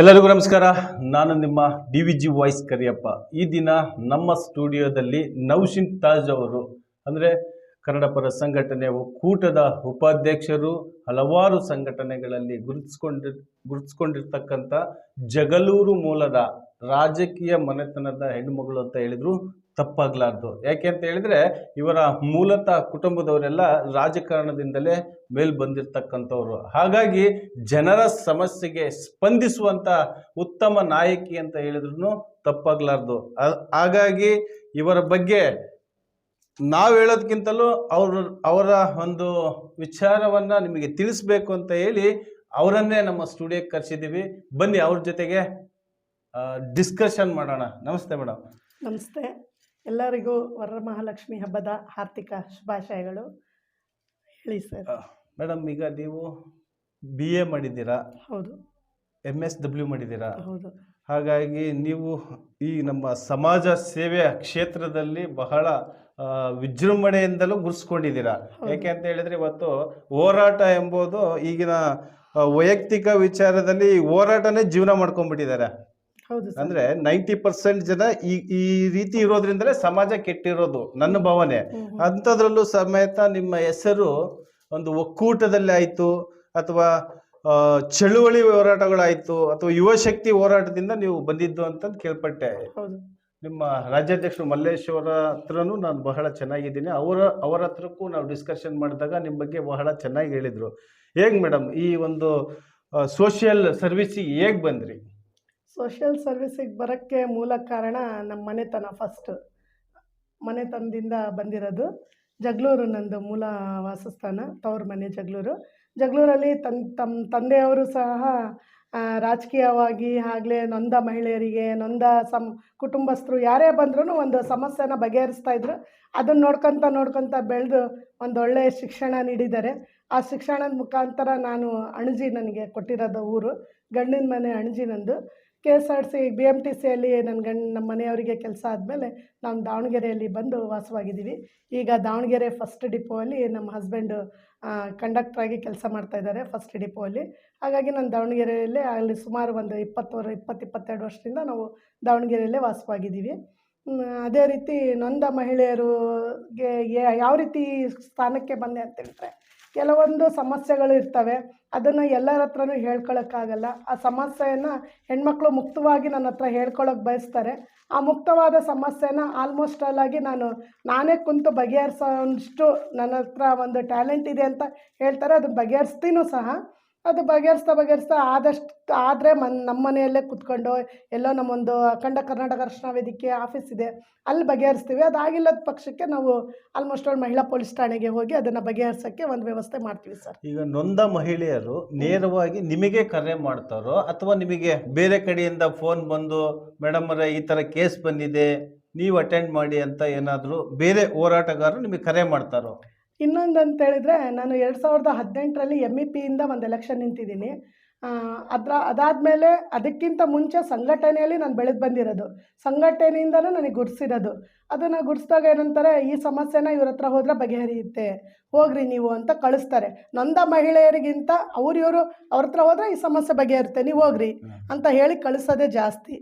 ಎಲ್ಲರಿಗೂ ನಮಸ್ಕಾರ. ನಾನು ನಿಮ್ಮ D V G voice Kariyappa. ಈ ದಿನ ನಮ್ಮ ಸ್ಟುಡಿಯೋದಲ್ಲಿ ನೌಶಿನ್ ತಾಜ್ ಅವರು, ಅಂದರೆ ಕನ್ನಡ ಪರ ಸಂಘಟನೆ ಒಕ್ಕೂಟದ ಉಪಾಧ್ಯಕ್ಷರು, ಹಲವಾರು ಸಂಘಟನೆಗಳಲ್ಲಿ ಗುರುತಿಸ್ಕೊಂಡಿ ಗುರುತಿಸ್ಕೊಂಡಿರ್ತಕ್ಕಂಥ ಜಗಲೂರು ಮೂಲದ ರಾಜಕೀಯ ಮನೆತನದ ಹೆಣ್ಣುಮಗಳು ಅಂತ ಹೇಳಿದ್ರು. ತಪ್ಪಾಗ್ಲಾರ್ದು. ಯಾಕೆ ಅಂತ ಹೇಳಿದ್ರೆ, ಇವರ ಮೂಲತಃ ಕುಟುಂಬದವರೆಲ್ಲ ರಾಜಕಾರಣದಿಂದಲೇ ಮೇಲ್ ಬಂದಿರತಕ್ಕಂಥವ್ರು. ಹಾಗಾಗಿ ಜನರ ಸಮಸ್ಯೆಗೆ ಸ್ಪಂದಿಸುವಂತ ಉತ್ತಮ ನಾಯಕಿ ಅಂತ ಹೇಳಿದ್ರು ತಪ್ಪಾಗಲಾರ್ದು. ಹಾಗಾಗಿ ಇವರ ಬಗ್ಗೆ ನಾವು ಹೇಳೋದಕ್ಕಿಂತಲೂ ಅವ್ರ, ಅವರ ಒಂದು ವಿಚಾರವನ್ನ ನಿಮಗೆ ತಿಳಿಸ್ಬೇಕು ಅಂತ ಹೇಳಿ ಅವರನ್ನೇ ನಮ್ಮ ಸ್ಟುಡಿಯೋಕ್ಕೆ ಕರೆಸಿದ್ದೀವಿ ಬನ್ನಿ ಅವ್ರ ಜೊತೆಗೆ ಡಿಸ್ಕಷನ್ ಮಾಡೋಣ. ನಮಸ್ತೆ ಮೇಡಮ್ ನಮಸ್ತೆ. ಎಲ್ಲರಿಗೂ ವರಮಹಾಲಕ್ಷ್ಮಿ ಹಬ್ಬದ ಹಾರ್ದಿಕ ಶುಭಾಶಯಗಳು. ಹೇಳಿ ಸರ್. ಮೇಡಮ್ ಈಗ ನೀವು ಬಿ ಎ ಮಾಡಿದ್ದೀರಾ? ಹೌದು. ಎಂ ಎಸ್ ಡಬ್ಲ್ಯೂ ಮಾಡಿದ್ದೀರಾ? ಹೌದು. ಹಾಗಾಗಿ ನೀವು ಈ ನಮ್ಮ ಸಮಾಜ ಸೇವೆಯ ಕ್ಷೇತ್ರದಲ್ಲಿ ಬಹಳ ವಿಜೃಂಭಣೆಯಿಂದಲೂ ಗುರ್ಸ್ಕೊಂಡಿದ್ದೀರಾ ಯಾಕೆ ಅಂತ ಹೇಳಿದ್ರೆ ಇವತ್ತು ಹೋರಾಟ ಎಂಬುದು ಈಗಿನ ವೈಯಕ್ತಿಕ ವಿಚಾರದಲ್ಲಿ ಹೋರಾಟನೇ ಜೀವನ ಮಾಡ್ಕೊಂಡ್ಬಿಟ್ಟಿದ್ದಾರೆ. ಅಂದ್ರೆ ನೈಂಟಿ ಪರ್ಸೆಂಟ್ ಜನ ಈ ಈ ರೀತಿ ಇರೋದ್ರಿಂದಲೇ ಸಮಾಜ ಕೆಟ್ಟಿರೋದು ನನ್ನ ಭಾವನೆ. ಅಂಥದ್ರಲ್ಲೂ ಸಮೇತ ನಿಮ್ಮ ಹೆಸರು ಒಂದು ಒಕ್ಕೂಟದಲ್ಲಿ ಆಯಿತು ಅಥವಾ ಚಳುವಳಿ ಹೋರಾಟಗಳಾಯ್ತು ಅಥವಾ ಯುವ ಶಕ್ತಿ ಹೋರಾಟದಿಂದ ನೀವು ಬಂದಿದ್ದು ಅಂತ ಕೇಳ್ಪಟ್ಟೆ. ಹೌದು. ನಿಮ್ಮ ರಾಜ್ಯಾಧ್ಯಕ್ಷರು ಮಲ್ಲೇಶ್ವರ ಹತ್ರನೂ ನಾನು ಬಹಳ ಚೆನ್ನಾಗಿದ್ದೀನಿ. ಅವರ ಅವರ ಹತ್ರಕ್ಕೂ ನಾವು ಡಿಸ್ಕಷನ್ ಮಾಡಿದಾಗ ನಿಮ್ಮ ಬಗ್ಗೆ ಬಹಳ ಚೆನ್ನಾಗಿ ಹೇಳಿದರು. ಹೇಗೆ ಮೇಡಮ್ ಈ ಒಂದು ಸೋಷಿಯಲ್ ಸರ್ವಿಸಿಗೆ ಹೇಗೆ ಬಂದ್ರಿ? ಸೋಷಿಯಲ್ ಸರ್ವಿಸಿಗೆ ಬರೋಕ್ಕೆ ಮೂಲ ಕಾರಣ ನಮ್ಮ ಮನೆತನ ಫಸ್ಟ್ ಮನೆತನದಿಂದ ಬಂದಿರೋದು ಜಗಳೂರು ನಂದು ಮೂಲ ವಾಸಸ್ಥಾನ, ತವ್ರ ಮನೆ ಜಗಳೂರು. ಜಗಳೂರಲ್ಲಿ ತನ್ ತಮ್ಮ ತಂದೆಯವರು ಸಹ ರಾಜಕೀಯವಾಗಿ ಆಗಲೇ ನೊಂದ ಮಹಿಳೆಯರಿಗೆ, ನೊಂದ ಸಮ್, ಕುಟುಂಬಸ್ಥರು ಯಾರೇ ಬಂದ್ರೂ ಒಂದು ಸಮಸ್ಯೆನ ಬಗೆಹರಿಸ್ತಾ ಇದ್ರು. ಅದನ್ನು ನೋಡ್ಕೊತ ನೋಡ್ಕೊತ ಬೆಳೆದು ಒಂದು ಒಳ್ಳೆಯ ಶಿಕ್ಷಣ ನೀಡಿದ್ದಾರೆ. ಆ ಶಿಕ್ಷಣದ ಮುಖಾಂತರ ನಾನು ಅಣಜಿ ನನಗೆ ಕೊಟ್ಟಿರೋದು ಊರು. ಗಂಡಿನ ಮನೆ ಅಣಜಿ ನಂದು. K S R C B M T ಸಿಯಲ್ಲಿ ನನ್ನ ಗಂಡ ನಮ್ಮ ಮನೆಯವರಿಗೆ ಕೆಲಸ ಆದಮೇಲೆ ನಾವು ದಾವಣಗೆರೆಯಲ್ಲಿ ಬಂದು ವಾಸವಾಗಿದ್ದೀವಿ. ಈಗ ದಾವಣಗೆರೆ ಫಸ್ಟ್ ಡಿಪೋಯಲ್ಲಿ ನಮ್ಮ ಹಸ್ಬೆಂಡು ಕಂಡಕ್ಟ್ರಾಗಿ ಕೆಲಸ ಮಾಡ್ತಾ ಇದ್ದಾರೆ ಫಸ್ಟ್ ಡಿಪೋಯಲ್ಲಿ ಹಾಗಾಗಿ ನಾನು ದಾವಣಗೆರೆಯಲ್ಲೇ ಅಲ್ಲಿ ಸುಮಾರು ಒಂದು ಇಪ್ಪತ್ತು ಇಪ್ಪತ್ತು ಇಪ್ಪತ್ತೆರಡು ವರ್ಷದಿಂದ ನಾವು ದಾವಣಗೆರೆಯಲ್ಲೇ ವಾಸವಾಗಿದ್ದೀವಿ. ಅದೇ ರೀತಿ ನೊಂದ ಮಹಿಳೆಯರಿಗೆ ಯಾವ ರೀತಿ ಸ್ಥಾನಕ್ಕೆ ಬಂದೆ ಅಂತ ಹೇಳಿದ್ರೆ ಕೆಲವೊಂದು ಸಮಸ್ಯೆಗಳು ಇರ್ತವೆ. ಅದನ್ನು ಎಲ್ಲರ ಹತ್ರನೂ ಹೇಳ್ಕೊಳಕ್ಕಾಗಲ್ಲ. ಆ ಸಮಸ್ಯೆಯನ್ನು ಹೆಣ್ಮಕ್ಳು ಮುಕ್ತವಾಗಿ ನನ್ನ ಹತ್ರ ಹೇಳ್ಕೊಳಕ್ಕೆ ಬಯಸ್ತಾರೆ. ಆ ಮುಕ್ತವಾದ ಸಮಸ್ಯೆನ ಆಲ್ಮೋಸ್ಟ್ ಆಲ್ ಆಗಿ ನಾನು, ನಾನೇ ಕುಂತು ಬಗೆಹರಿಸೋಷ್ಟು ನನ್ನ ಹತ್ರ ಒಂದು ಟ್ಯಾಲೆಂಟ್ ಇದೆ ಅಂತ ಹೇಳ್ತಾರೆ. ಅದನ್ನು ಬಗೆಹರಿಸ್ತೀನೂ ಸಹ. ಅದು ಬಗೆಹರಿಸ್ತಾ ಬಗೆಹರಿಸ್ತಾ ಆದಷ್ಟು, ಆದರೆ ಮನ್ ನಮ್ಮ ಮನೆಯಲ್ಲೇ ಕುತ್ಕೊಂಡು ಎಲ್ಲೋ ನಮ್ಮೊಂದು ಅಖಂಡ ಕರ್ನಾಟಕ ರಕ್ಷಣಾ ವೇದಿಕೆ ಆಫೀಸ್ ಇದೆ, ಅಲ್ಲಿ ಬಗೆಹರಿಸ್ತೀವಿ. ಅದಾಗಿಲ್ಲದ ಪಕ್ಷಕ್ಕೆ ನಾವು ಆಲ್ಮೋಸ್ಟ್ ಆಲ್ ಮಹಿಳಾ ಪೊಲೀಸ್ ಠಾಣೆಗೆ ಹೋಗಿ ಅದನ್ನು ಬಗೆಹರಿಸೋಕ್ಕೆ ಒಂದು ವ್ಯವಸ್ಥೆ ಮಾಡ್ತೀವಿ ಸರ್. ಈಗ ನೊಂದ ಮಹಿಳೆಯರು ನೇರವಾಗಿ ನಿಮಗೆ ಕರೆ ಮಾಡ್ತಾರೋ ಅಥವಾ ನಿಮಗೆ ಬೇರೆ ಕಡೆಯಿಂದ ಫೋನ್ ಬಂದು ಮೇಡಮ್ ಅವರೇ, ಈ ಥರ ಕೇಸ್ ಬಂದಿದೆ, ನೀವು ಅಟೆಂಡ್ ಮಾಡಿ ಅಂತ ಏನಾದರೂ ಬೇರೆ ಹೋರಾಟಗಾರರು ನಿಮಗೆ ಕರೆ ಮಾಡ್ತಾರೋ? ಇನ್ನೊಂದು ಅಂತೇಳಿದರೆ ನಾನು ಎರಡು ಸಾವಿರದ ಹದಿನೆಂಟರಲ್ಲಿ ಎಂ ಇ ಪಿಯಿಂದ ಒಂದು ಎಲೆಕ್ಷನ್ ನಿಂತಿದ್ದೀನಿ. ಅದರ ಅದಾದಮೇಲೆ ಅದಕ್ಕಿಂತ ಮುಂಚೆ ಸಂಘಟನೆಯಲ್ಲಿ ನಾನು ಬೆಳೆದು ಬಂದಿರೋದು. ಸಂಘಟನೆಯಿಂದಲೂ ನನಗೆ ಗುಡಿಸಿರೋದು. ಅದನ್ನು ಗುರ್ಸಿದಾಗ ಏನಂತಾರೆ ಈ ಸಮಸ್ಯೆನ ಇವ್ರ ಹತ್ರ ಹೋದರೆ ಬಗೆಹರಿಯುತ್ತೆ. ಹೋಗ್ರಿ ನೀವು ಅಂತ ಕಳಿಸ್ತಾರೆ. ನೊಂದ ಮಹಿಳೆಯರಿಗಿಂತ ಅವ್ರು ಇವರು ಅವ್ರ ಹತ್ರ ಹೋದರೆ ಈ ಸಮಸ್ಯೆ ಬಗೆಹರುತ್ತೆ ನೀವು ಹೋಗ್ರಿ. ಅಂತ ಹೇಳಿ ಕಳಿಸೋದೇ ಜಾಸ್ತಿ.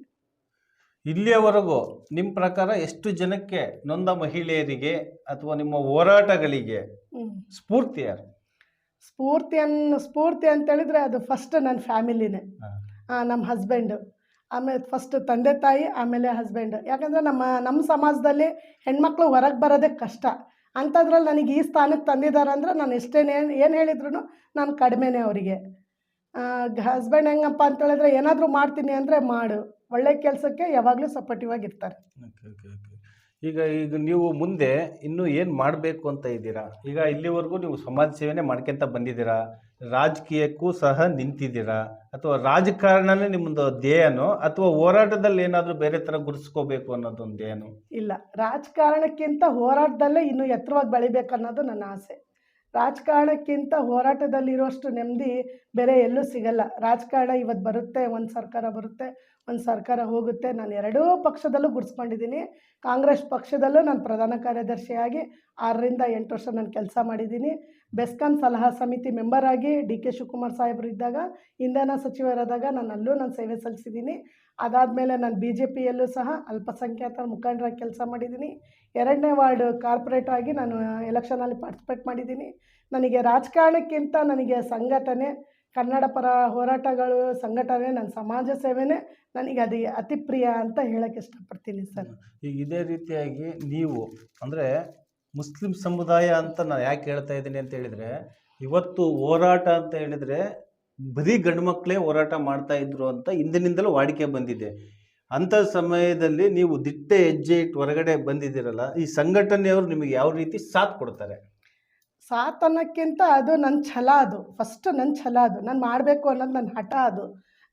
ಇಲ್ಲಿಯವರೆಗೂ ನಿಮ್ಮ ಪ್ರಕಾರ ಎಷ್ಟು ಜನಕ್ಕೆ ನೊಂದ ಮಹಿಳೆಯರಿಗೆ ಅಥವಾ ನಿಮ್ಮ ಹೋರಾಟಗಳಿಗೆ ಸ್ಫೂರ್ತಿ ಯಾರು? ಸ್ಫೂರ್ತಿ ಅನ್ ಸ್ಫೂರ್ತಿ ಅಂತೇಳಿದರೆ ಅದು ಫಸ್ಟ್ ನನ್ನ ಫ್ಯಾಮಿಲಿನೇ ನಮ್ಮ ಹಸ್ಬೆಂಡು ಆಮೇಲೆ ಫಸ್ಟ್ ತಂದೆ ತಾಯಿ ಆಮೇಲೆ ಹಸ್ಬೆಂಡ್ ಯಾಕಂದರೆ ನಮ್ಮ ನಮ್ಮ ಸಮಾಜದಲ್ಲಿ ಹೆಣ್ಮಕ್ಳು ಹೊರಗೆ ಬರೋದೇ ಕಷ್ಟ. ಅಂಥದ್ರಲ್ಲಿ ನನಗೆ ಈ ಸ್ಥಾನಕ್ಕೆ ತಂದಿದ್ದಾರೆ ಅಂದರೆ ನಾನು ಎಷ್ಟೇನು ಏನು ಏನು ಹೇಳಿದ್ರು ನಾನು ಕಡಿಮೆನೇ ಅವರಿಗೆ. ಹಸ್ಬೆಂಡ್ ಹೆಂಗಪ್ಪ ಅಂತ ಹೇಳಿದ್ರೆ ಏನಾದರೂ ಮಾಡ್ತೀನಿ ಅಂದರೆ ಮಾಡು. ಒಳ್ಳೆ ಕೆಲಸಕ್ಕೆ ಯಾವಾಗಲೂ ಸಪೋರ್ಟಿವ್ ಆಗಿರ್ತಾರೆ. ಈಗ ಈಗ ನೀವು ಮುಂದೆ ಇನ್ನು ಏನು ಮಾಡಬೇಕು ಅಂತ ಇದ್ದೀರಾ? ಈಗ ಇಲ್ಲಿವರೆಗೂ ನೀವು ಸಮಾಜ ಸೇವೆನೇ ಮಾಡ್ಕೊಂತ ಬಂದಿದ್ದೀರಾ? ರಾಜಕೀಯಕ್ಕೂ ಸಹ ನಿಂತಿದ್ದೀರಾ? ಅಥವಾ ರಾಜಕಾರಣನೇ ನಿಮ್ಮದು ಧ್ಯೇಯನೋ? ಅಥವಾ ಹೋರಾಟದಲ್ಲಿ ಏನಾದರೂ ಬೇರೆ ಥರ ಗುರುಸ್ಕೋಬೇಕು ಅನ್ನೋದೊಂದು ಧ್ಯೇಯನೋ? ಇಲ್ಲ ರಾಜಕಾರಣಕ್ಕಿಂತ ಹೋರಾಟದಲ್ಲೇ ಇನ್ನೂ ಎತ್ತರವಾಗಿ ಬೆಳಿಬೇಕನ್ನೋದು ನನ್ನ ಆಸೆ. ರಾಜಕಾರಣಕ್ಕಿಂತ ಹೋರಾಟದಲ್ಲಿರೋಷ್ಟು ನೆಮ್ಮದಿ ಬೇರೆ ಎಲ್ಲೂ ಸಿಗಲ್ಲ. ರಾಜಕಾರಣ ಇವತ್ತು ಬರುತ್ತೆ, ಒಂದು ಸರ್ಕಾರ ಬರುತ್ತೆ, ಒಂದು ಸರ್ಕಾರ ಹೋಗುತ್ತೆ. ನಾನು ಎರಡೂ ಪಕ್ಷದಲ್ಲೂ ಗುಡಿಸ್ಕೊಂಡಿದ್ದೀನಿ. ಕಾಂಗ್ರೆಸ್ ಪಕ್ಷದಲ್ಲೂ ನಾನು ಪ್ರಧಾನ ಕಾರ್ಯದರ್ಶಿಯಾಗಿ ಆರರಿಂದ ಎಂಟು ವರ್ಷ ನಾನು ಕೆಲಸ ಮಾಡಿದ್ದೀನಿ. ಬೆಸ್ಕಾಂ ಸಲಹಾ ಸಮಿತಿ ಮೆಂಬರ್ ಆಗಿ ಡಿ ಕೆ ಶಿವಕುಮಾರ್ ಸಾಹೇಬರು ಇದ್ದಾಗ, ಇಂಧನ ಸಚಿವರಾದಾಗ ನಾನು ಅಲ್ಲೂ ನಾನು ಸೇವೆ ಸಲ್ಲಿಸಿದ್ದೀನಿ. ಅದಾದಮೇಲೆ ನಾನು ಬಿ ಜೆ ಪಿಯಲ್ಲೂ ಸಹ ಅಲ್ಪಸಂಖ್ಯಾತರ ಮುಖಂಡರಾಗಿ ಕೆಲಸ ಮಾಡಿದ್ದೀನಿ. ಎರಡನೇ ವಾರ್ಡ್ ಕಾರ್ಪೊರೇಟರ್ ಆಗಿ ನಾನು ಎಲೆಕ್ಷನಲ್ಲಿ ಪಾರ್ಟಿಸಿಪೇಟ್ ಮಾಡಿದ್ದೀನಿ. ನನಗೆ ರಾಜಕಾರಣಕ್ಕಿಂತ ನನಗೆ ಸಂಘಟನೆ, ಕನ್ನಡ ಪರ ಹೋರಾಟಗಳು ಸಂಘಟನೆ, ನನ್ನ ಸಮಾಜ ಸೇವೆನೇ ನನಗೆ ಅದು ಅತಿ ಪ್ರಿಯ ಅಂತ ಹೇಳಕ್ಕೆ ಇಷ್ಟಪಡ್ತೀನಿ ಸರ್. ಈಗ ಇದೇ ರೀತಿಯಾಗಿ ನೀವು, ಅಂದರೆ ಮುಸ್ಲಿಂ ಸಮುದಾಯ ಅಂತ ನಾನು ಯಾಕೆ ಹೇಳ್ತಾ ಇದ್ದೀನಿ ಅಂತ ಹೇಳಿದರೆ, ಇವತ್ತು ಹೋರಾಟ ಅಂತ ಹೇಳಿದರೆ ಬರೀ ಗಂಡು ಮಕ್ಕಳೇ ಹೋರಾಟ ಮಾಡ್ತಾ ಇದ್ರು ಅಂತ ಹಿಂದಿನಿಂದಲೂ ವಾಡಿಕೆ ಬಂದಿದೆ. ಅಂಥ ಸಮಯದಲ್ಲಿ ನೀವು ದಿಟ್ಟ ಹೆಜ್ಜೆ ಇಟ್ಟು ಹೊರಗಡೆ ಬಂದಿದ್ದೀರಲ್ಲ, ಈ ಸಂಘಟನೆಯವರು ನಿಮಗೆ ಯಾವ ರೀತಿ ಸಾಥ್ ಕೊಡ್ತಾರೆ? ಸಾಥ್ ಅನ್ನೋಕ್ಕಿಂತ ಅದು ನನ್ನ ಛಲ ಅದು. ಫಸ್ಟ್ ನನ್ನ ಛಲ ಅದು. ನಾನು ಮಾಡಬೇಕು ಅನ್ನೋದು ನನ್ನ ಹಠ ಅದು.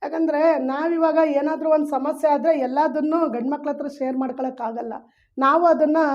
ಯಾಕಂದರೆ ನಾವಿವಾಗ ಏನಾದರೂ ಒಂದು ಸಮಸ್ಯೆ ಆದರೆ ಎಲ್ಲದನ್ನು ಗಂಡು ಮಕ್ಳ ಹತ್ರ ಶೇರ್ ಮಾಡ್ಕೊಳಕ್ಕಾಗಲ್ಲ. ನಾವು ಅದನ್ನು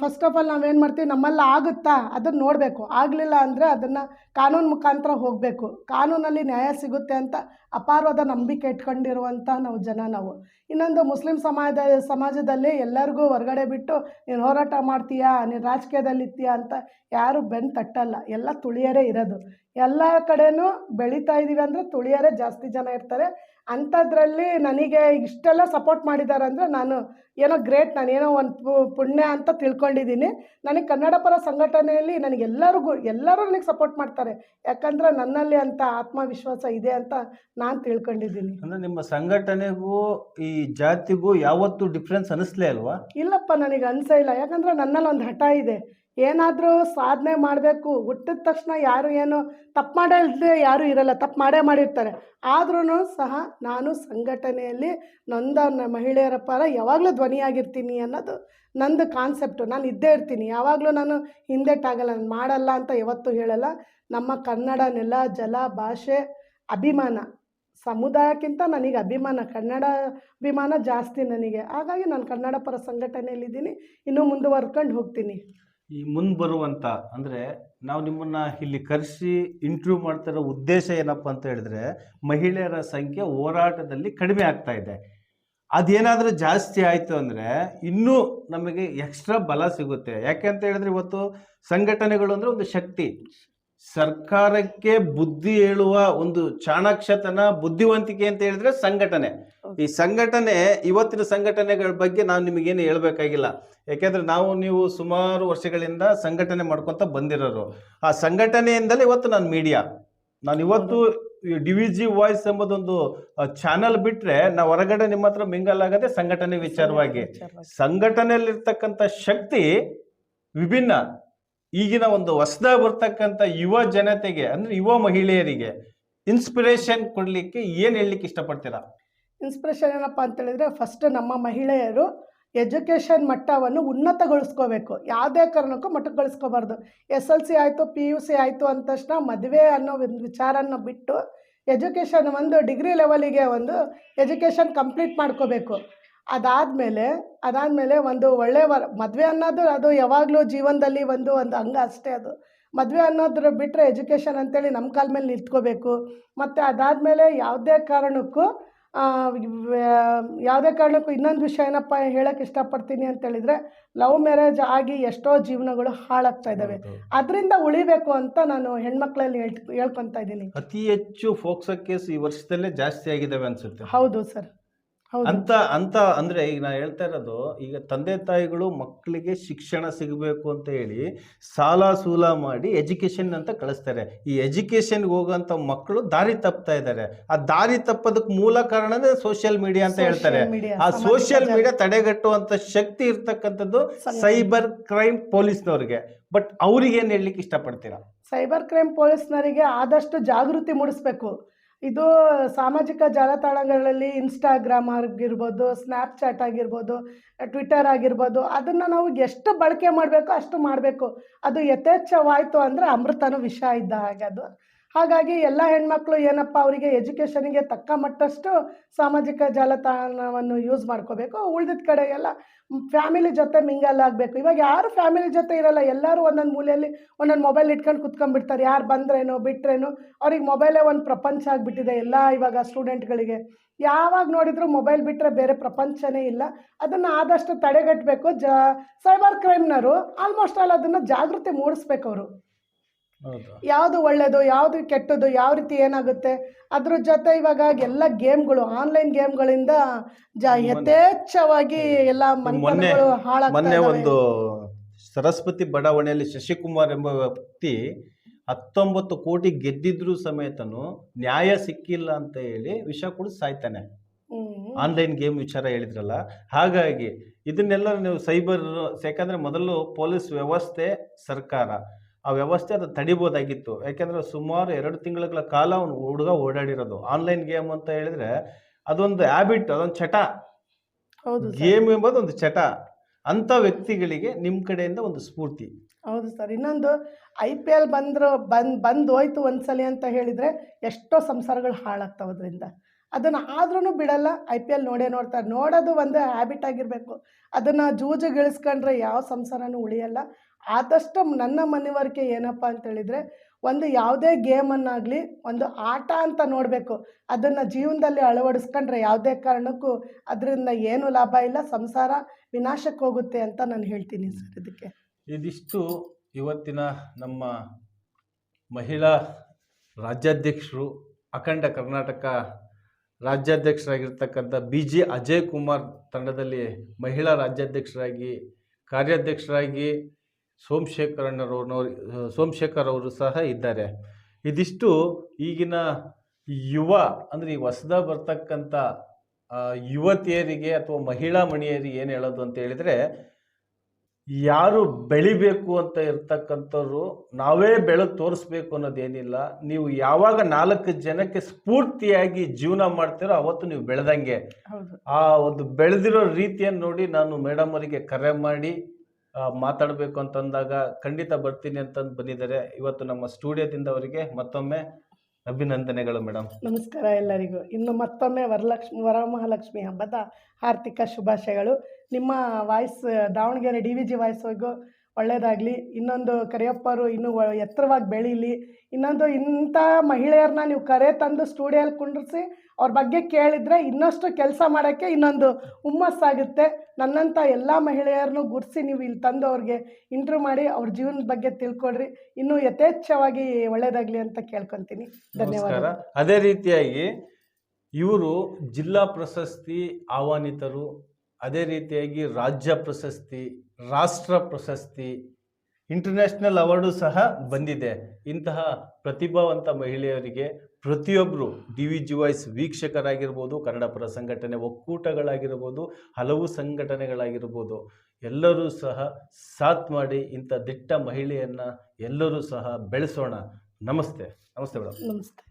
ಫಸ್ಟ್ ಆಫ್ ಆಲ್ ನಾವೇನು ಮಾಡ್ತೀವಿ, ನಮ್ಮಲ್ಲಿ ಆಗುತ್ತಾ? ಅದನ್ನು ನೋಡಬೇಕು. ಆಗಲಿಲ್ಲ ಅಂದರೆ ಅದನ್ನು ಕಾನೂನು ಮುಖಾಂತರ ಹೋಗಬೇಕು. ಕಾನೂನಲ್ಲಿ ನ್ಯಾಯ ಸಿಗುತ್ತೆ ಅಂತ ಅಪಾರವಾದ ನಂಬಿಕೆ ಇಟ್ಕೊಂಡಿರುವಂಥ ನಾವು ಜನ ನಾವು. ಇನ್ನೊಂದು ಮುಸ್ಲಿಂ ಸಮಾಜ ಸಮಾಜದಲ್ಲಿ ಎಲ್ಲರಿಗೂ ಹೊರಗಡೆ ಬಿಟ್ಟು, ನೀನು ಹೋರಾಟ ಮಾಡ್ತೀಯಾ? ನೀನು ರಾಜಕೀಯದಲ್ಲಿ ಇರ್ತೀಯಾ ಅಂತ ಯಾರು ಬೆನ್ನು ತಟ್ಟಲ್ಲ. ಎಲ್ಲ ತುಳಿಯರೇ ಇರೋದು. ಎಲ್ಲ ಕಡೆನೂ ಬೆಳೀತಾ ಇದ್ದೀವಿ ಅಂದರೆ ತುಳಿಯರೇ ಜಾಸ್ತಿ ಜನ ಇರ್ತಾರೆ. ಅಂಥದ್ರಲ್ಲಿ ನನಗೆ ಇಷ್ಟೆಲ್ಲ ಸಪೋರ್ಟ್ ಮಾಡಿದ್ದಾರೆ ಅಂದರೆ ನಾನು ಏನೋ ಗ್ರೇಟ್ ನಾನು ಏನೋ ಒಂದು ಪುಣ್ಯ ಅಂತ ತಿಳ್ಕೊಂಡಿದ್ದೀನಿ. ನನಗೆ ಕನ್ನಡ ಪರ ಸಂಘಟನೆಯಲ್ಲಿ ನನಗೆ ಎಲ್ಲರಿಗೂ ಎಲ್ಲರೂ ನನಗೆ ಸಪೋರ್ಟ್ ಮಾಡ್ತಾರೆ. ಯಾಕಂದರೆ ನನ್ನಲ್ಲಿ ಅಂತ ಆತ್ಮವಿಶ್ವಾಸ ಇದೆ ಅಂತ ನಾನು ತಿಳ್ಕೊಂಡಿದ್ದೀನಿ. ಅಂದರೆ ನಿಮ್ಮ ಸಂಘಟನೆಗೂ ಈ ಜಾತಿಗೂ ಯಾವತ್ತೂ ಡಿಫ್ರೆನ್ಸ್ ಅನಿಸ್ಲೇ ಅಲ್ವಾ? ಇಲ್ಲಪ್ಪ ನನಗೆ ಅನಿಸೇ ಇಲ್ಲ. ಯಾಕಂದರೆ ನನ್ನಲ್ಲಿ ಒಂದು ಹಠ ಇದೆ. ಏನಾದರೂ ಸಾಧನೆ ಮಾಡಬೇಕು. ಹುಟ್ಟಿದ ತಕ್ಷಣ ಯಾರು ಏನು ತಪ್ಪು ಮಾಡಲ್ದೆ ಯಾರೂ ಇರಲ್ಲ. ತಪ್ಪು ಮಾಡೇ ಮಾಡಿರ್ತಾರೆ. ಆದ್ರೂ ಸಹ ನಾನು ಸಂಘಟನೆಯಲ್ಲಿ ನೊಂದ ಮಹಿಳೆಯರ ಪರ ಯಾವಾಗಲೂ ಧ್ವನಿಯಾಗಿರ್ತೀನಿ ಅನ್ನೋದು ನಂದು ಕಾನ್ಸೆಪ್ಟು ನಾನು ಇದ್ದೇ ಇರ್ತೀನಿ. ಯಾವಾಗಲೂ ನಾನು ಹಿಂದೆಟ್ಟಾಗಲ್ಲ ನಾನು ಮಾಡಲ್ಲ ಅಂತ ಯಾವತ್ತೂ ಹೇಳಲ್ಲ. ನಮ್ಮ ಕನ್ನಡ ನೆಲ, ಜಲ, ಭಾಷೆ, ಅಭಿಮಾನ. ಸಮುದಾಯಕ್ಕಿಂತ ನನಗೆ ಅಭಿಮಾನ, ಕನ್ನಡ ಅಭಿಮಾನ ಜಾಸ್ತಿ ನನಗೆ. ಹಾಗಾಗಿ ನಾನು ಕನ್ನಡ ಪರ ಸಂಘಟನೆಯಲ್ಲಿದ್ದೀನಿ. ಇನ್ನೂ ಮುಂದುವರ್ಕೊಂಡು ಹೋಗ್ತೀನಿ. ಈ ಮುಂದೆ ಬರುವಂಥ ಅಂದರೆ ನಾವು ನಿಮ್ಮನ್ನು ಇಲ್ಲಿ ಕರೆಸಿ ಇಂಟರ್ವ್ಯೂ ಮಾಡ್ತಿರೋ ಉದ್ದೇಶ ಏನಪ್ಪ ಅಂತ ಹೇಳಿದ್ರೆ ಮಹಿಳೆಯರ ಸಂಖ್ಯೆ ಹೋರಾಟದಲ್ಲಿ ಕಡಿಮೆ ಆಗ್ತಾ ಇದೆ. ಅದೇನಾದರೂ ಜಾಸ್ತಿ ಆಯಿತು ಅಂದರೆ ಇನ್ನೂ ನಮಗೆ ಎಕ್ಸ್ಟ್ರಾ ಬಲ ಸಿಗುತ್ತೆ. ಯಾಕೆ ಅಂತ ಹೇಳಿದ್ರೆ ಇವತ್ತು ಸಂಘಟನೆಗಳು ಅಂದರೆ ಒಂದು ಶಕ್ತಿ. ಸರ್ಕಾರಕ್ಕೆ ಬುದ್ಧಿ ಹೇಳುವ ಒಂದು ಚಾಣಾಕ್ಷತನ, ಬುದ್ಧಿವಂತಿಕೆ ಅಂತ ಹೇಳಿದ್ರೆ ಸಂಘಟನೆ. ಈ ಸಂಘಟನೆ ಇವತ್ತಿನ ಸಂಘಟನೆಗಳ ಬಗ್ಗೆ ನಾವು ನಿಮಗೇನು ಹೇಳಬೇಕಾಗಿಲ್ಲ. ಯಾಕೆಂದ್ರೆ ನಾವು ನೀವು ಸುಮಾರು ವರ್ಷಗಳಿಂದ ಸಂಘಟನೆ ಮಾಡ್ಕೊತ ಬಂದಿರೋರು. ಆ ಸಂಘಟನೆಯಿಂದಲೇ ಇವತ್ತು ನಾನು ಮೀಡಿಯಾ ನಾನು ಇವತ್ತು ಡಿ ವಿ ಜಿ ವಾಯ್ಸ್ ಎಂಬುದೊಂದು ಚಾನಲ್ ಬಿಟ್ರೆ ನಾವು ಹೊರಗಡೆ ನಿಮ್ಮ ಹತ್ರ ಮಿಂಗಲ್ ಆಗದೆ ಸಂಘಟನೆ ವಿಚಾರವಾಗಿ. ಸಂಘಟನೆಯಲ್ಲಿರ್ತಕ್ಕಂಥ ಶಕ್ತಿ ವಿಭಿನ್ನ. ಈಗಿನ ಒಂದು ಹೊಸದಾಗಿ ಬರ್ತಕ್ಕಂಥ ಯುವ ಜನತೆಗೆ ಅಂದ್ರೆ ಯುವ ಮಹಿಳೆಯರಿಗೆ ಇನ್ಸ್ಪಿರೇಷನ್ ಕೊಡ್ಲಿಕ್ಕೆ ಏನ್ ಹೇಳಲಿಕ್ಕೆ ಇಷ್ಟಪಡ್ತೀರಾ? ಇನ್ಸ್ಪಿರೇಷನ್ ಏನಪ್ಪ ಅಂತ ಹೇಳಿದ್ರೆ ಫಸ್ಟ್ ನಮ್ಮ ಮಹಿಳೆಯರು ಎಜುಕೇಷನ್ ಮಟ್ಟವನ್ನು ಉನ್ನತಗೊಳಿಸ್ಕೋಬೇಕು. ಯಾವುದೇ ಕಾರಣಕ್ಕೂ ಮಟ್ಟಗೊಳಿಸ್ಕೋಬಾರ್ದು. ಎಸ್ ಎಲ್ ಸಿ ಆಯಿತು ಪಿ ಯು ಸಿ ಆಯಿತು ಅಂದ ತಕ್ಷಣ ಮದುವೆ ಅನ್ನೋ ಒಂದು ವಿಚಾರನ ಬಿಟ್ಟು ಎಜುಕೇಷನ್ ಒಂದು ಡಿಗ್ರಿ ಲೆವೆಲಿಗೆ ಒಂದು ಎಜುಕೇಷನ್ ಕಂಪ್ಲೀಟ್ ಮಾಡ್ಕೋಬೇಕು. ಅದಾದಮೇಲೆ ಅದಾದಮೇಲೆ ಒಂದು ಒಳ್ಳೆಯ ವರ, ಮದುವೆ ಅನ್ನೋದು ಅದು ಯಾವಾಗಲೂ ಜೀವನದಲ್ಲಿ ಒಂದು ಒಂದು ಅಂಗ ಅಷ್ಟೇ ಅದು. ಮದುವೆ ಅನ್ನೋದ್ರ ಬಿಟ್ಟರೆ ಎಜುಕೇಷನ್ ಅಂತೇಳಿ ನಮ್ಮ ಕಾಲ ಮೇಲೆ ನಿಂತ್ಕೋಬೇಕು. ಮತ್ತು ಅದಾದಮೇಲೆ ಯಾವುದೇ ಕಾರಣಕ್ಕೂ ಯಾವುದೇ ಕಾರಣಕ್ಕೂ ಇನ್ನೊಂದು ವಿಷಯ ಏನಪ್ಪ ಹೇಳಕ್ಕೆ ಇಷ್ಟಪಡ್ತೀನಿ ಅಂತ ಹೇಳಿದ್ರೆ ಲವ್ ಮ್ಯಾರೇಜ್ ಆಗಿ ಎಷ್ಟೋ ಜೀವನಗಳು ಹಾಳಾಗ್ತಾ ಇದ್ದಾವೆ ಅದರಿಂದ ಉಳಿಬೇಕು ಅಂತ ನಾನು ಹೆಣ್ಮಕ್ಳಲ್ಲಿ ಹೇಳ್ ಹೇಳ್ಕೊತಾ ಇದ್ದೀನಿ. ಅತಿ ಹೆಚ್ಚು ಫೋಕ್ಸೋ ಕೇಸ್ ಈ ವರ್ಷದಲ್ಲೇ ಜಾಸ್ತಿ ಆಗಿದ್ದಾವೆ ಅನ್ಸುತ್ತೆ. ಹೌದು ಸರ್. ಅಂತ ಅಂತ ಅಂದ್ರೆ ಈಗ ನಾ ಹೇಳ್ತಾ ಇರೋದು ಈಗ ತಂದೆ ತಾಯಿಗಳು ಮಕ್ಕಳಿಗೆ ಶಿಕ್ಷಣ ಸಿಗಬೇಕು ಅಂತ ಹೇಳಿ ಸಾಲ ಸೂಲ ಮಾಡಿ ಎಜುಕೇಶನ್ ಅಂತ ಕಳಿಸ್ತಾರೆ. ಈ ಎಜುಕೇಶನ್ಗೆ ಹೋಗುವಂತ ಮಕ್ಕಳು ದಾರಿ ತಪ್ತಾ ಇದ್ದಾರೆ. ಆ ದಾರಿ ತಪ್ಪೋದಕ್ಕೆ ಮೂಲ ಕಾರಣನೇ ಸೋಷಿಯಲ್ ಮೀಡಿಯಾ ಅಂತ ಹೇಳ್ತಾರೆ. ಆ ಸೋಷಿಯಲ್ ಮೀಡಿಯಾ ತಡೆಗಟ್ಟುವಂತ ಶಕ್ತಿ ಇರ್ತಕ್ಕಂಥದ್ದು ಸೈಬರ್ ಕ್ರೈಮ್ ಪೊಲೀಸ್ನವ್ರಿಗೆ ಬಟ್ ಅವ್ರಿಗೆ ಏನ್ ಹೇಳಲಿಕ್ಕೆ ಇಷ್ಟಪಡ್ತೀರಾ? ಸೈಬರ್ ಕ್ರೈಮ್ ಪೊಲೀಸ್ನವರಿಗೆ ಆದಷ್ಟು ಜಾಗೃತಿ ಮೂಡಿಸ್ಬೇಕು. ಇದು ಸಾಮಾಜಿಕ ಜಾಲತಾಣಗಳಲ್ಲಿ ಇನ್ಸ್ಟಾಗ್ರಾಮ್ ಆಗಿರ್ಬೋದು ಸ್ನ್ಯಾಪ್ಚಾಟ್ ಆಗಿರ್ಬೋದು ಟ್ವಿಟರ್ ಆಗಿರ್ಬೋದು, ಅದನ್ನು ನಾವು ಎಷ್ಟು ಬಳಕೆ ಮಾಡಬೇಕೋ ಅಷ್ಟು ಮಾಡಬೇಕು. ಅದು ಯಥೇಚ್ಛವಾಯಿತು ಅಂದರೆ ಅಮೃತನೂ ವಿಷ ಇದ್ದ ಹಾಗೆ ಅದು. ಹಾಗಾಗಿ ಎಲ್ಲ ಹೆಣ್ಮಕ್ಳು ಏನಪ್ಪ ಅವರಿಗೆ ಎಜುಕೇಷನಿಗೆ ತಕ್ಕ ಮಟ್ಟಷ್ಟು ಸಾಮಾಜಿಕ ಜಾಲತಾಣವನ್ನು ಯೂಸ್ ಮಾಡ್ಕೋಬೇಕು. ಉಳಿದಿದ್ದ ಕಡೆ ಎಲ್ಲ ಫ್ಯಾಮಿಲಿ ಜೊತೆ ಮಿಂಗಲ್ ಆಗಬೇಕು. ಇವಾಗ ಯಾರು ಫ್ಯಾಮಿಲಿ ಜೊತೆ ಇರಲ್ಲ, ಎಲ್ಲರೂ ಒಂದೊಂದು ಮೂಲೆಯಲ್ಲಿ ಒಂದೊಂದು ಮೊಬೈಲ್ ಇಟ್ಕೊಂಡು ಕುತ್ಕೊಂಡ್ಬಿಡ್ತಾರೆ. ಯಾರು ಬಂದ್ರೇನು, ಬಿಟ್ರೇನೋ, ಅವ್ರಿಗೆ ಮೊಬೈಲೇ ಒಂದು ಪ್ರಪಂಚ ಆಗಿಬಿಟ್ಟಿದೆ ಎಲ್ಲ ಇವಾಗ ಸ್ಟೂಡೆಂಟ್ಗಳಿಗೆ ಯಾವಾಗ ನೋಡಿದ್ರು ಮೊಬೈಲ್ ಬಿಟ್ಟರೆ ಬೇರೆ ಪ್ರಪಂಚನೇ ಇಲ್ಲ. ಅದನ್ನು ಆದಷ್ಟು ತಡೆಗಟ್ಟಬೇಕು ಜ ಸೈಬರ್ ಕ್ರೈಮ್ನವರು ಆಲ್ಮೋಸ್ಟ್ ಆಲ್ ಅದನ್ನು ಜಾಗೃತಿ ಮೂಡಿಸ್ಬೇಕು ಅವರು. ಯಾವುದು ಒಳ್ಳೆಯದು ಯಾವುದು ಕೆಟ್ಟದ್ದು ಯಾವ ರೀತಿ ಏನಾಗುತ್ತೆ? ಅದ್ರ ಜೊತೆ ಇವಾಗ ಎಲ್ಲ ಗೇಮ್ಗಳು ಆನ್ಲೈನ್ ಗೇಮ್ಗಳಿಂದ ಜ ಯಥೇಚ್ಛವಾಗಿ ಎಲ್ಲ ಹಾಳಾಗ್ತಾ ಮೊನ್ನೆ ಒಂದು ಸರಸ್ವತಿ ಬಡಾವಣೆಯಲ್ಲಿ ಶಶಿಕುಮಾರ್ ಎಂಬ ವ್ಯಕ್ತಿ ಹತ್ತೊಂಬತ್ತು ಕೋಟಿ ಗೆದ್ದಿದ್ರು ಸಮೇತನು ನ್ಯಾಯ ಸಿಕ್ಕಿಲ್ಲ ಅಂತ ಹೇಳಿ ವಿಷ ಕೂಡ ಸಾಯ್ತಾನೆ. ಆನ್ಲೈನ್ ಗೇಮ್ ವಿಚಾರ ಹೇಳಿದ್ರಲ್ಲ. ಹಾಗಾಗಿ ಇದನ್ನೆಲ್ಲ ನೀವು ಸೈಬರ್ ಯಾಕಂದ್ರೆ ಮೊದಲು ಪೊಲೀಸ್ ವ್ಯವಸ್ಥೆ ಸರ್ಕಾರ. ಆ ವ್ಯವಸ್ಥೆ ಅದು ತಡಿಬೋದಾಗಿತ್ತು. ಯಾಕೆಂದ್ರೆ ಸುಮಾರು ಎರಡು ತಿಂಗಳ ಕಾಲ ಅವನು ಹುಡುಗ ಓಡಾಡಿರೋದು. ಆನ್ಲೈನ್ ಗೇಮ್ ಅಂತ ಹೇಳಿದ್ರೆ ಅದೊಂದು ಹ್ಯಾಬಿಟ್ ಅದೊಂದು ಚಟ. ಗೇಮ್ ಎಂಬುದು ಒಂದು ಚಟ. ಅಂತ ವ್ಯಕ್ತಿಗಳಿಗೆ ನಿಮ್ಮ ಕಡೆಯಿಂದ ಒಂದು ಸ್ಫೂರ್ತಿ. ಹೌದು ಸರ್. ಇನ್ನೊಂದು ಐ ಪಿ ಎಲ್ ಬಂದ್ರು ಬಂದ್ ಬಂದು ಹೋಯ್ತು ಒಂದ್ಸಲಿ ಅಂತ ಹೇಳಿದ್ರೆ ಎಷ್ಟೋ ಸಂಸಾರಗಳು ಹಾಳಾಗ್ತಾವೆ ಅದರಿಂದ. ಅದನ್ನ ಆದ್ರೂ ಬಿಡಲ್ಲ ಐ ಪಿ ಎಲ್ ನೋಡೇ ನೋಡ್ತಾರೆ. ನೋಡೋದು ಒಂದು ಹ್ಯಾಬಿಟ್ ಆಗಿರಬೇಕು. ಅದನ್ನ ಜೂಜುಗಿಳಿಸ್ಕೊಂಡ್ರೆ ಯಾವ ಸಂಸಾರನೂ ಉಳಿಯಲ್ಲ. ಆದಷ್ಟು ನನ್ನ ಮನವರಿಕೆ ಏನಪ್ಪ ಅಂತ ಹೇಳಿದ್ರೆ, ಒಂದು ಯಾವುದೇ ಗೇಮನ್ನಾಗಲಿ, ಒಂದು ಆಟ ಅಂತ ನೋಡಬೇಕು. ಅದನ್ನು ಜೀವನದಲ್ಲಿ ಅಳವಡಿಸ್ಕೊಂಡ್ರೆ ಯಾವುದೇ ಕಾರಣಕ್ಕೂ ಅದರಿಂದ ಏನು ಲಾಭ ಇಲ್ಲ, ಸಂಸಾರ ವಿನಾಶಕ್ಕೆ ಹೋಗುತ್ತೆ ಅಂತ ನಾನು ಹೇಳ್ತೀನಿ ಸರ್ ಇದಕ್ಕೆ. ಇದಿಷ್ಟು ಇವತ್ತಿನ ನಮ್ಮ ಮಹಿಳಾ ರಾಜ್ಯಾಧ್ಯಕ್ಷರು, ಅಖಂಡ ಕರ್ನಾಟಕ ರಾಜ್ಯಾಧ್ಯಕ್ಷರಾಗಿರ್ತಕ್ಕಂಥ ಬಿ ಜಿ ಅಜಯ್ ಕುಮಾರ್ ತಂಡದಲ್ಲಿ ಮಹಿಳಾ ರಾಜ್ಯಾಧ್ಯಕ್ಷರಾಗಿ, ಕಾರ್ಯಾಧ್ಯಕ್ಷರಾಗಿ ಸೋಮಶೇಖರಣ್ಣರವ್ರನ್ನವ್ರು ಸೋಮಶೇಖರ್ ಅವರು ಸಹ ಇದ್ದಾರೆ. ಇದಿಷ್ಟು ಈಗಿನ ಯುವ ಅಂದರೆ ಈ ಹೊಸದ ಬರ್ತಕ್ಕಂಥ ಯುವತಿಯರಿಗೆ ಅಥವಾ ಮಹಿಳಾ ಮಣಿಯರಿಗೆ ಏನು ಹೇಳೋದು ಅಂತ ಹೇಳಿದರೆ ಯಾರು ಬೆಳಿಬೇಕು ಅಂತ ಇರ್ತಕ್ಕಂಥವ್ರು ನಾವೇ ಬೆಳೆದು ತೋರಿಸ್ಬೇಕು ಅನ್ನೋದೇನಿಲ್ಲ. ನೀವು ಯಾವಾಗ ನಾಲ್ಕು ಜನಕ್ಕೆ ಸ್ಫೂರ್ತಿಯಾಗಿ ಜೀವನ ಮಾಡ್ತೀರೋ ಅವತ್ತು ನೀವು ಬೆಳೆದಂಗೆ. ಆ ಒಂದು ಬೆಳೆದಿರೋ ರೀತಿಯನ್ನು ನೋಡಿ ನಾನು ಮೇಡಮ್ ಅವರಿಗೆ ಕರೆ ಮಾಡಿ ಮಾತಾಡಬೇಕು ಅಂತಂದಾಗ ಖಂಡಿತ ಬರ್ತೀನಿ ಅಂತಂದು ಬಂದಿದ್ದಾರೆ. ಇವತ್ತು ನಮ್ಮ ಸ್ಟುಡಿಯೋದಿಂದ ಅವರಿಗೆ ಮತ್ತೊಮ್ಮೆ ಅಭಿನಂದನೆಗಳು ಮೇಡಮ್ ನಮಸ್ಕಾರ ಎಲ್ಲರಿಗೂ. ಇನ್ನು ಮತ್ತೊಮ್ಮೆ ವರಲಕ್ಷ್ಮಿ, ವರಮಹಾಲಕ್ಷ್ಮಿ ಹಬ್ಬದ ಆರ್ಥಿಕ ಶುಭಾಶಯಗಳು. ನಿಮ್ಮ voice, Davanagere D V G ವಾಯ್ಸ್ಗೂ ಒಳ್ಳೆಯದಾಗಲಿ ಇನ್ನೊಂದು ಕರಿಯಪ್ಪರು ಇನ್ನೂ ಎತ್ತರವಾಗಿ ಬೆಳೀಲಿ. ಇನ್ನೊಂದು ಇಂಥ ಮಹಿಳೆಯರನ್ನ ನೀವು ಕರೆ ತಂದು ಸ್ಟುಡಿಯೋಲ್ಲಿ ಕುಂಡ್ರಿಸಿ, ಅವ್ರ ಬಗ್ಗೆ ಕೇಳಿದರೆ ಇನ್ನಷ್ಟು ಕೆಲಸ ಮಾಡೋಕ್ಕೆ ಇನ್ನೊಂದು ಹುಮ್ಮಸ್ಸಾಗುತ್ತೆ. ನನ್ನಂಥ ಎಲ್ಲ ಮಹಿಳೆಯರನ್ನು ಗುರ್ಸಿ ನೀವು ಇಲ್ಲಿ ತಂದು ಅವ್ರಿಗೆ ಮಾಡಿ ಅವ್ರ ಜೀವನದ ಬಗ್ಗೆ ತಿಳ್ಕೊಳ್ರಿ. ಇನ್ನೂ ಯಥೇಚ್ಛವಾಗಿ ಒಳ್ಳೆಯದಾಗಲಿ ಅಂತ ಕೇಳ್ಕೊತೀನಿ. ಧನ್ಯವಾದ ಅದೇ ರೀತಿಯಾಗಿ ಇವರು ಜಿಲ್ಲಾ ಪ್ರಶಸ್ತಿ ಆಹ್ವಾನಿತರು, ಅದೇ ರೀತಿಯಾಗಿ ರಾಜ್ಯ ಪ್ರಶಸ್ತಿ, ರಾಷ್ಟ್ರ ಪ್ರಶಸ್ತಿ ಇಂಟರ್ನ್ಯಾಷನಲ್ ಅವಾರ್ಡು ಸಹ ಬಂದಿದೆ. ಇಂತಹ ಪ್ರತಿಭಾವಂತ ಮಹಿಳೆಯರಿಗೆ ಪ್ರತಿಯೊಬ್ಬರು ಡಿ ವಿ ಜಿ ವಾಯ್ಸ್ ವೀಕ್ಷಕರಾಗಿರ್ಬೋದು ಕನ್ನಡ ಪರ ಸಂಘಟನೆ ಒಕ್ಕೂಟಗಳಾಗಿರ್ಬೋದು ಹಲವು ಸಂಘಟನೆಗಳಾಗಿರ್ಬೋದು ಎಲ್ಲರೂ ಸಹ ಸಾಥ್ ಮಾಡಿ ಇಂಥ ದಿಟ್ಟ ಮಹಿಳೆಯನ್ನು ಎಲ್ಲರೂ ಸಹ ಬೆಳೆಸೋಣ. ನಮಸ್ತೆ. ನಮಸ್ತೆ ಮೇಡಮ್. ನಮಸ್ತೆ.